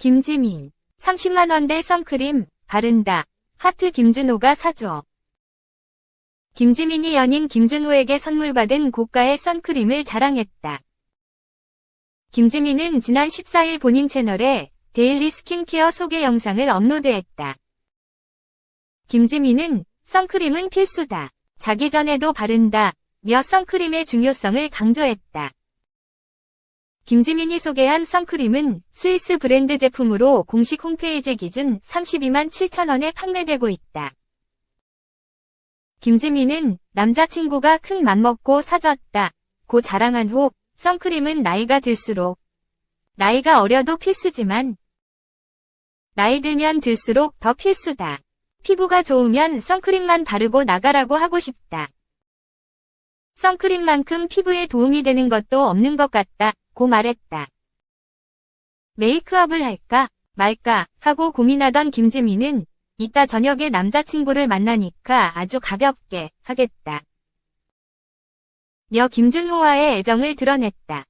김지민. 30만원대 선크림, 바른다. 하트 김준호가 사줘. 김지민이 연인 김준호에게 선물 받은 고가의 선크림을 자랑했다. 김지민은 지난 14일 본인 채널에 데일리 스킨케어 소개 영상을 업로드했다. 김지민은 선크림은 필수다. 자기 전에도 바른다. 며 선크림의 중요성을 강조했다. 김지민이 소개한 선크림은 스위스 브랜드 제품으로 공식 홈페이지 기준 32만 7천원에 판매되고 있다. 김지민은 남자친구가 큰 맘먹고 사줬다. 고 자랑한 후 선크림은 나이가 들수록 나이가 어려도 필수지만 나이 들면 들수록 더 필수다. 피부가 좋으면 선크림만 바르고 나가라고 하고 싶다. 선크림만큼 피부에 도움이 되는 것도 없는 것 같다. 고 말했다. 메이크업을 할까 말까 하고 고민하던 김지민은 이따 저녁에 남자친구를 만나니까 아주 가볍게 하겠다. 며 김준호와의 애정을 드러냈다.